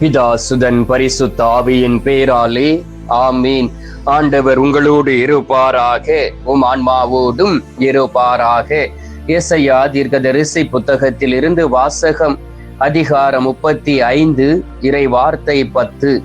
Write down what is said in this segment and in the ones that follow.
பிதா சுதன் பரிசுத்த ஆவியின் பேராலே ஆமீன். ஆண்டவர் உங்களோடு இருப்பாராக உம் ஆன்மாவோடும் இருப்பாராக. இசையா தீர்க்கதரிசி புத்தகத்தில் இருந்து வாசகம் அதிகாரம் முப்பத்தி ஐந்து இறை வார்த்தை பத்து.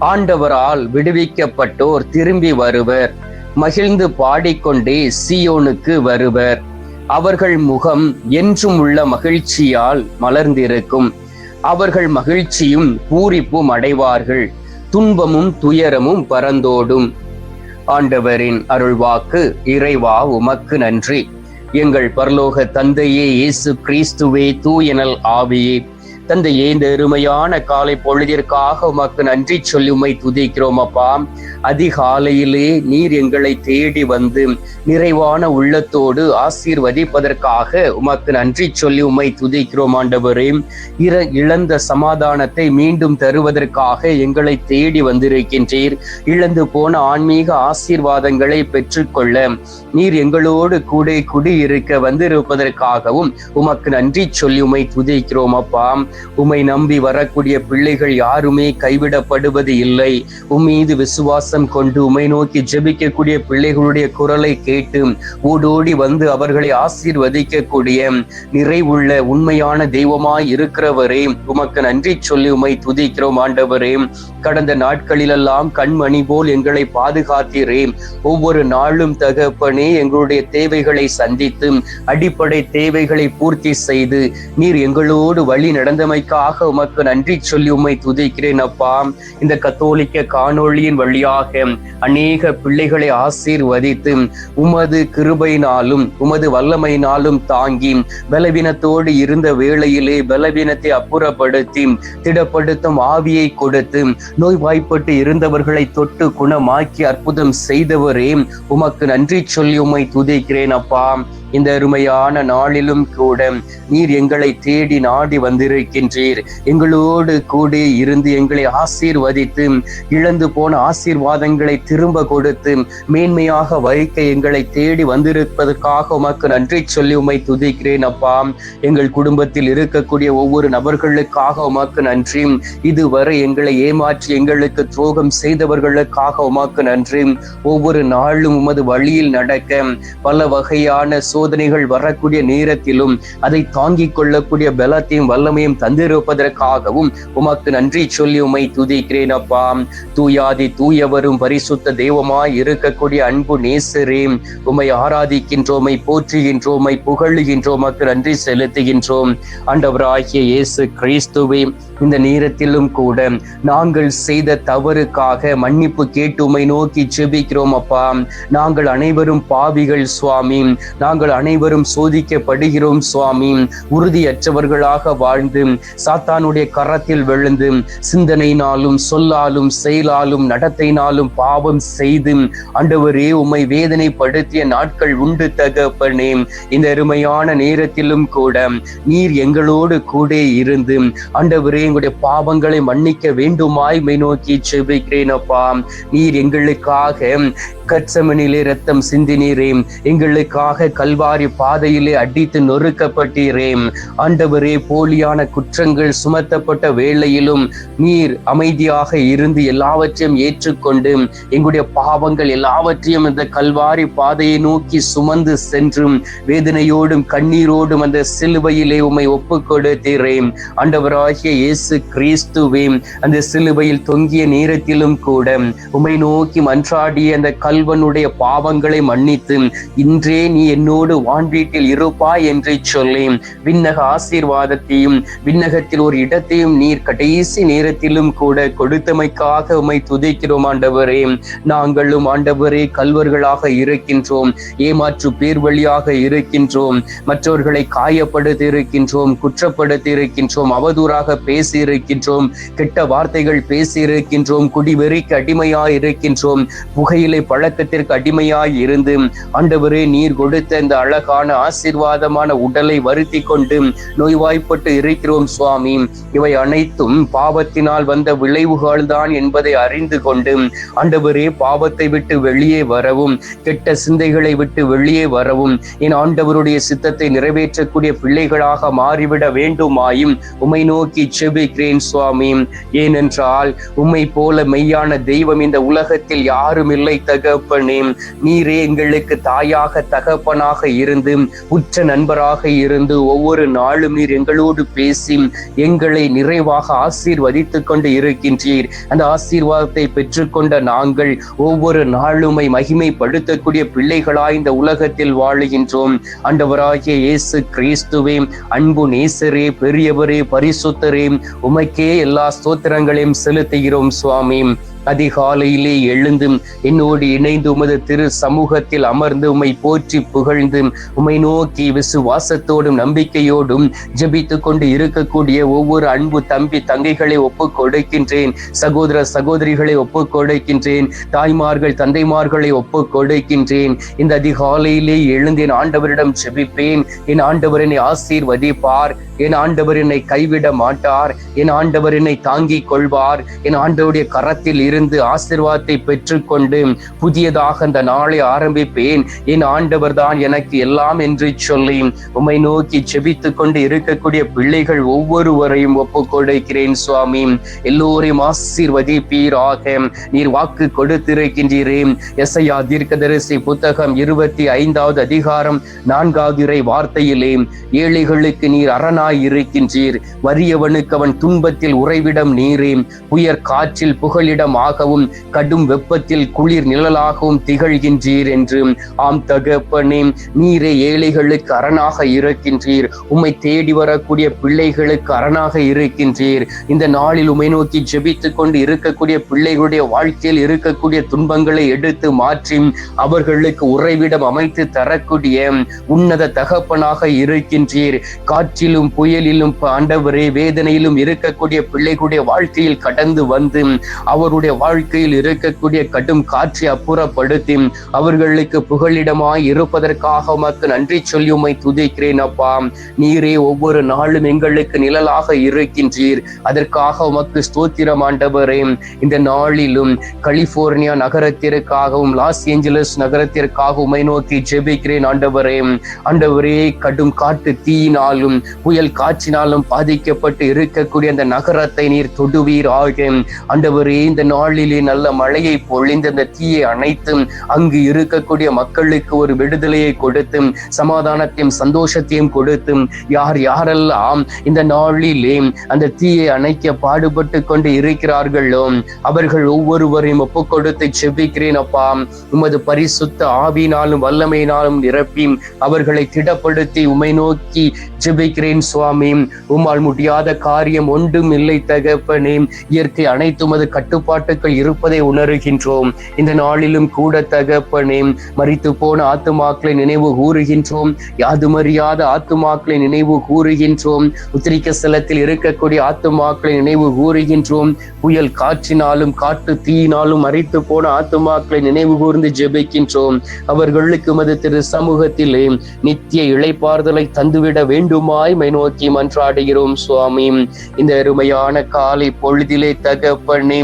ஆண்டவரால் விடுவிக்கப்பட்டோர் திரும்பி வருவர். மகிழ்ந்து பாடிக்கொண்டே சியோனுக்கு வருவர். அவர்கள் முகம் என்றும் உள்ள மகிழ்ச்சியால் மலர்ந்திருக்கும். அவர்கள் மகிழ்ச்சியும் பூரிப்பும் அடைவார்கள். துன்பமும் துயரமும் பறந்தோடும். ஆண்டவரின் அருள்வாக்கு இறைவா உமக்கு நன்றி. எங்கள் பரலோக தந்தையே இயேசு கிறிஸ்துவே தூயனல் ஆவியே. தந்தையே இந்த அருமையான காலை பொழுதிற்காக உமக்கு நன்றி சொல்லி உமை துதிக்கிறோம் அப்பா. அதிகாலையிலே நீர் எங்களை தேடி வந்து நிறைவான உள்ளத்தோடு ஆசீர்வதிப்பதற்காக உமக்கு நன்றி சொல்லி உமை துதிக்கிறோம் ஆண்டவரே. இர இழந்த சமாதானத்தை மீண்டும் தருவதற்காக எங்களை தேடி வந்திருக்கின்றீர். இழந்து போன ஆன்மீக ஆசீர்வாதங்களை பெற்றுக்கொள்ள நீர் எங்களோடு கூட குடியிருக்க வந்திருப்பதற்காகவும் உமக்கு நன்றி சொல்லி உமை துதிக்கிறோம் அப்பா. உமை நம்பி வரக்கூடிய பிள்ளைகள் யாருமே கைவிடப்படுவது இல்லை. உம்மீது விசுவாசம் கொண்டு உமை நோக்கி ஜெபிக்கக்கூடிய பிள்ளைகளுடைய குரலை கேட்டு ஓடோடி வந்து அவர்களை ஆசீர்வதிக்கக்கூடிய நிறைவுள்ள உண்மையான தெய்வமாய் இருக்கிறவரே உமக்கு நன்றி சொல்லி உமை துதிக்கிறோம் ஆண்டவரே. கடந்த நாட்களிலெல்லாம் கண்மணி போல் எங்களை பாதுகாத்தீரே. ஒவ்வொரு நாளும் தகப்பனே எங்களுடைய தேவைகளை சந்தித்து அடிப்படை தேவைகளை பூர்த்தி செய்து நீர் எங்களோடு வழி நடந்த நடந்தமைக்காக உமக்கு நன்றி சொல்லி உம்மை துதிக்கிறேன் அப்பா. இந்த கத்தோலிக்க காணொளியின் வழியாக அநேக பிள்ளைகளை ஆசீர்வதித்து உமது கிருபையினாலும் உமது வல்லமையினாலும் தாங்கி பலவீனத்தோடு இருந்த வேளையிலே பலவீனத்தை அப்புறப்படுத்தி திடப்படுத்தும் ஆவியை கொடுத்து நோய்வாய்ப்பட்டு இருந்தவர்களை தொட்டு குணமாக்கி அற்புதம் செய்தவரே உமக்கு நன்றி சொல்லி உம்மை துதிக்கிறேன் அப்பா. இந்த அருமையான நாளிலும் கூட நீர் எங்களை தேடி நாடி வந்திருக்கின்றீர். எங்களோடு கூட இருந்து எங்களை ஆசீர்வதித்து இழந்து போன ஆசீர்வாதங்களை திரும்ப கொடுத்து மேன்மையாக வைக்க எங்களை தேடி வந்திருப்பதற்காக உமக்கு நன்றி சொல்லி உமை துதிக்கிறேன் அப்பா. எங்கள் குடும்பத்தில் இருக்கக்கூடிய ஒவ்வொரு நபர்களுக்காக உமக்கு நன்றி. இதுவரை எங்களை ஏமாற்றி எங்களுக்கு துரோகம் செய்தவர்களுக்காக உமக்கு நன்றி. ஒவ்வொரு நாளும் உமது வழியில் நடக்க பல வகையான சோதனைகள் வரக்கூடிய நேரத்திலும் அதை தாங்கிக் கொள்ளக்கூடிய பலத்தையும் வல்லமையும் தந்திருப்பதற்காகவும் உமக்கு நன்றி சொல்லி உமை துதிக்கிறேன் அப்பா. தூயாதி தூயவரும் பரிசுத்த தெய்வமாய் இருக்கக்கூடிய அன்பு நேசரே உமை ஆராதிக்கின்றோமை போற்றுகின்றோமை புகழுகின்றோம் உமக்கு நன்றி செலுத்துகின்றோம். ஆண்டவராகிய இயேசு கிறிஸ்துவே இந்த நேரத்திலும் கூட நாங்கள் செய்த தவறுக்காக மன்னிப்பு கேட்டு உமை நோக்கி ஜெபிக்கிறோம் அப்பா. நாங்கள் அனைவரும் பாவிகள் சுவாமி. நாங்கள் அனைவரும் சோதிக்கப்படுகிறோம் சுவாமி. உறுதியற்றவர்களாக வாழ்ந்து சாத்தானுடைய கரத்தில் விழுந்து சிந்தனையினாலும் சொல்லாலும் செயலாலும் நடத்தையினாலும் பாவம் செய்து ஆண்டவரே உம்மை வேதனைப்படுத்திய நாட்கள் உண்டு தகப்பனே. இந்த அருமையான நேரத்திலும் கூட நீர் எங்களோடு கூட இருந்து ஆண்டவரே எங்களுடைய பாவங்களை மன்னிக்க வேண்டுமாய் மை நோக்கி செபிக்கிறேன் அப்பா. நீர் எங்களுக்காக கச்சமனிலே ரத்தம் சிந்தினீரே எங்களுக்காக கல்வாரி பாதையிலே அடித்து நொறுக்கப்பட்டீரே ஆண்டவரே போலியான குற்றங்கள் சுமத்தப்பட்ட வேளையிலும் நீர் அமைதியாக இருந்து எல்லாவற்றையும் ஏற்றுக்கொண்டு எங்களுடைய பாவங்கள் எல்லாவற்றையும் இந்த கல்வாரி பாதையை நோக்கி சுமந்து சென்றும். வேதனையோடும் கண்ணீரோடும் அந்த சிலுவையிலே உம்மை ஒப்பு கொடுத்தீரே ஆண்டவராகிய இயேசு கிறிஸ்துவே அந்த சிலுவையில் தொங்கிய நேரத்திலும் கூட உம்மை நோக்கி மன்றாடிய அந்த கல் கல்வனுடைய பாவங்களை மன்னித்து இன்றே நீ என்னோடு வான்வீட்டில் இருப்பாய் என்று சொல்லி விண்ணக ஆசீர்வாதத்தையும் விண்ணகத்தில் ஒரு இடத்தையும் நீர் கடைசி நேரத்திலும் கூட கொடுத்தமைக்காக உமை துதிக்கிறோம் ஆண்டவரே. நாங்களும் ஆண்டவரே கல்வர்களாக இருக்கின்றோம் ஏமாற்று பேர் வழியாக இருக்கின்றோம் மற்றவர்களை காயப்படுத்தி இருக்கின்றோம் குற்றப்படுத்தி இருக்கின்றோம் அவதூறாக பேசி இருக்கின்றோம் கெட்ட வார்த்தைகள் பேசி இருக்கின்றோம் குடிவெறிக்கு அடிமையாக இருக்கின்றோம் புகையிலை பழ பழக்கத்திற்கு அடிமையாய் இருந்து ஆண்டவரே நீர் கொடுத்த இந்த அழகான ஆசீர்வாதமான உடலை வருத்தி கொண்டு நோய்வாய்ப்பட்டு இருக்கிறோம் சுவாமி. இவை அனைத்தும் பாவத்தினால் வந்த விளைவுகள் தான் என்பதை அறிந்து கொண்டு ஆண்டவரே பாவத்தை விட்டு வெளியே வரவும் கெட்ட சிந்தைகளை விட்டு வெளியே வரவும் என் ஆண்டவருடைய சித்தத்தை நிறைவேற்றக்கூடிய பிள்ளைகளாக மாறிவிட வேண்டுமாயும் உமை நோக்கி செபிக்கிறேன் சுவாமி. ஏனென்றால் உம்மை போல மெய்யான தெய்வம் இந்த உலகத்தில் யாரும் இல்லை தக தகப்பனே நீரே எங்களுக்கு தாயாக தகப்பனாக இருந்து உற்ற நண்பராக இருந்து ஒவ்வொரு நாளும் நீர் எங்களோடு பேசி எங்களை நிறைவாக ஆசீர்வதித்து கொண்டு இருக்கின்றீர். அந்த ஆசீர்வாதத்தை பெற்றுக்கொண்ட நாங்கள் ஒவ்வொரு நாளுமை மகிமைப்படுத்தக்கூடிய பிள்ளைகளாய் இந்த உலகத்தில் வாழுகின்றோம். அண்டவராகிய இயேசு கிறிஸ்துவே அன்பு நேசரே பெரியவரே பரிசுத்தரே உமைக்கே எல்லா ஸ்தோத்திரங்களையும் செலுத்துகிறோம் சுவாமி. அதிகாலையிலே எழுந்து என்னோடு இணைந்து உமது திரு சமூகத்தில் அமர்ந்து உம்மை போற்றி புகழ்ந்து உம்மை நோக்கி விசுவாசத்தோடும் நம்பிக்கையோடும் ஜெபித்து கொண்டு இருக்கக்கூடிய ஒவ்வொரு அன்பு தம்பி தங்கைகளை ஒப்புக் கொடுக்கின்றேன். சகோதர சகோதரிகளை ஒப்புக் கொடுக்கின்றேன். தாய்மார்கள் தந்தைமார்களை ஒப்புக் கொடுக்கின்றேன். இந்த அதிகாலையிலே எழுந்து என் ஆண்டவரிடம் ஜெபிப்பேன். என் ஆண்டவர் என்னை ஆசீர்வதிப்பார். என் ஆண்டவர் என்னை கைவிட மாட்டார். என் ஆண்டவர் என்னை தாங்கிக் கொள்வார். என் ஆண்டவருடைய கரத்தில் இருந்து ஆசிர்வாதத்தை பெற்றுக்கொண்டு புதியதாக அந்த நாளை ஆரம்பிப்பேன். என் ஆண்டவர் தான் எனக்கு எல்லாம் என்று சொல்லி உம்மை நோக்கி செபித்து கொண்டு இருக்கக்கூடிய பிள்ளைகள் ஒவ்வொருவரையும் ஒப்புக் கொடுக்கிறேன் சுவாமி. எல்லோரையும் ஆசீர்வதிப்பீராக. நீர் வாக்கு கொடுத்திருக்கின்றீரே. எஸ்ஐயா தீர்க்கதரிசி புத்தகம் இருபத்தி ஐந்தாவது அதிகாரம் நான்காவது இறை வார்த்தையிலே ஏழைகளுக்கு நீர் அரணாய் இருக்கின்றீர். வறியவனுக்கு அவன் துன்பத்தில் உறைவிடம் நீரே. புயற் காற்றில் புகழிடம் ஆகவும் கடும் வெப்பத்தில் குளிர் நிழலாகவும் திகழ்கின்றீர் என்று. ஆம் தகப்பனே நீரே ஏழைகளுக்கு அரணாக இருக்கின்றீர். உம்மை தேடி வரக்கூடிய பிள்ளைகளுக்கு அரணாக இருக்கின்றீர். இந்த நாளில் உமை நோக்கி ஜெபித்துக் கொண்டு இருக்கக்கூடிய பிள்ளைகளுடைய வாழ்க்கையில் இருக்கக்கூடிய துன்பங்களை எடுத்து மாற்றி அவர்களுக்கு உறைவிடம் அமைத்து தரக்கூடிய உன்னத தகப்பனாக இருக்கின்றீர். காற்றிலும் புயலிலும் ஆண்டவரே வேதனையிலும் இருக்கக்கூடிய பிள்ளைகளுடைய வாழ்க்கையில் கடந்து வந்து அவருடைய வாழ்க்கையில் இருக்கக்கூடிய கடும் காற்றை அப்புறப்படுத்தி அவர்களுக்கு புகழிடமாய் இருப்பதற்காக உமக்கு நன்றி சொல்லி உம்மை துதிக்கிறேன் அப்பா. நீரே ஒவ்வொரு நாளும் எங்களுக்கு நிழலாக இருக்கின்றீர். அதற்காக உமக்கு ஸ்தோத்திரம் ஆண்டவரே. இந்த நாளிலும் கலிபோர்னியா நகரத்திற்காகவும் லாஸ் ஏஞ்சலஸ் நகரத்திற்காக உமை நோக்கி ஜெபிக்கிறேன் ஆண்டவரே. ஆண்டவரே கடும் காட்டு தீயினாலும் புயல் காற்றினாலும் பாதிக்கப்பட்டு இருக்கக்கூடிய அந்த நகரத்தை நீர் தொடுவீர் ஆகும் ஆண்டவரே இந்த நாளிலே நல்ல மழையை பொழிந்து அந்த தீயை அணைத்தும் அங்கு இருக்கக்கூடிய மக்களுக்கு ஒரு விடுதலையை கொடுத்தும் சமாதானத்தையும் சந்தோஷத்தையும் கொடுத்தும் யார் யாரெல்லாம் இந்த நாளிலே அந்த தீயை அணைக்க பாடுபட்டு கொண்டு இருக்கிறார்களோ அவர்கள் ஒவ்வொருவரையும் ஒப்பு கொடுத்து செபிக்கிறேன் அப்பா. உமது பரிசுத்த ஆவினாலும் வல்லமையினாலும் நிரப்பி அவர்களை திடப்படுத்தி உமை நோக்கி ஜெபிக்கிறேன் சுவாமி. உம்மால் முடியாத காரியம் ஒன்றும் இல்லை தகப்பனே. இயற்கை அனைத்து உமது கட்டுப்பாட்டுகள் இருப்பதை உணர்கின்றோம். இந்த நாளிலும் கூட தகப்பனே மறித்து போன ஆத்துமாக்களை நினைவு கூறுகின்றோம். யாதுமறியாத ஆத்துமாக்களை நினைவு கூறுகின்றோம். உத்திரிக்க ஸ்தலத்தில் இருக்கக்கூடிய ஆத்துமாக்களை நினைவு கூறுகின்றோம். புயல் காற்றினாலும் காட்டு தீயினாலும் மறித்து போன ஆத்துமாக்களை நினைவு கூர்ந்து ஜெபிக்கின்றோம். அவர்களுக்கு மது திரு சமூகத்திலே நித்திய இழைப்பார்தலை தந்துவிட வேண்டுமாய் மை நோக்கி மன்றாடுகிறோம் சுவாமி. இந்த அருமையான காலை பொழுதிலே தகப்பனே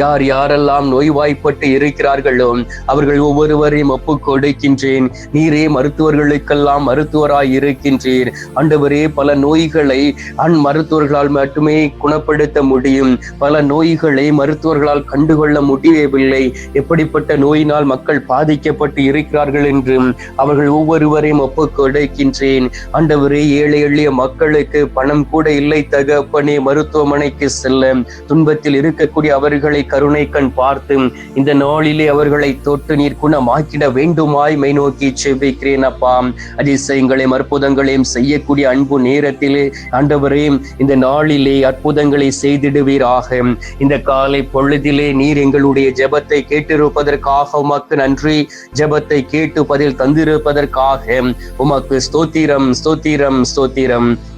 யார் யாரெல்லாம் நோய்வாய்ப்பட்டு இருக்கிறார்களோ அவர்கள் ஒவ்வொருவரையும் ஒப்பு கொடுக்கின்றேன் நீரே மருத்துவர்களுக்கெல்லாம் மருத்துவராய் இருக்கின்றீர். ஆண்டவரே பல நோய்களை அன் மருத்துவர்களால் மட்டுமே குணப்படுத்த முடியும். பல நோய்களை மருத்துவர்களால் கண்டுகொள்ள முடியவில்லை. எப்படிப்பட்ட நோயினால் மக்கள் பாதிக்கப்பட்டு இருக்கிறார்கள் என்றும் அவர்கள் ஒவ்வொருவரையும் ஒப்பு கொடுக்கின்றேன் ஆண்டவரே ஏழை எளிய மக்களுக்கு பணம் கூட இல்லை தகப்பனே மருத்துவமனைக்கு செல்ல. துன்பத்தில் இருக்கக்கூடிய அவர் அவர்களை கருணை கண் பார்த்து இந்த நாளிலே அவர்களை தொட்டு நீர் குணமாக்கிட வேண்டுமாய் மை நோக்கி செபிக்கிறேன் அப்பா. அதிசயங்களையும் அற்புதங்களையும் செய்யக்கூடிய அன்பு நேரத்திலே ஆண்டவரே இந்த நாளிலே அற்புதங்களை செய்திடுவீராக. இந்த காலை பொழுதிலே நீர் எங்களுடைய ஜெபத்தை கேட்டிருப்பதற்காக உமக்கு நன்றி. ஜெபத்தை கேட்டு பதில் தந்திருப்பதற்காக உமக்கு ஸ்தோத்திரம் ஸ்தோத்திரம் ஸ்தோத்திரம்.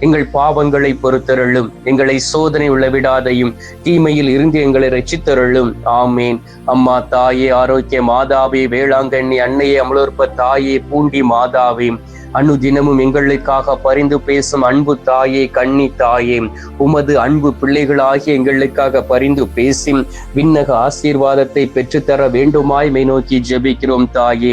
எங்கள் பாவங்களை பொறுத்தருளும். எங்களை சோதனை விடாதையும் தீமையில் இருந்து எங்களை ரச்சித்தருளும் ஆமேன். அம்மா தாயே ஆரோக்கிய மாதாவே வேளாங்கண்ணி அன்னையே அமலோற்ப தாயே பூண்டி மாதாவே. அனுதினமும் எங்களுக்காக பரிந்து பேசும் அன்பு தாயே கண்ணி தாயே. உமது அன்பு பிள்ளைகளாகிய எங்களுக்காக பரிந்து பேசி விண்ணக ஆசீர்வாதத்தை பெற்றுத்தர வேண்டுமாய் மை நோக்கி ஜெபிக்கிறோம் தாயே.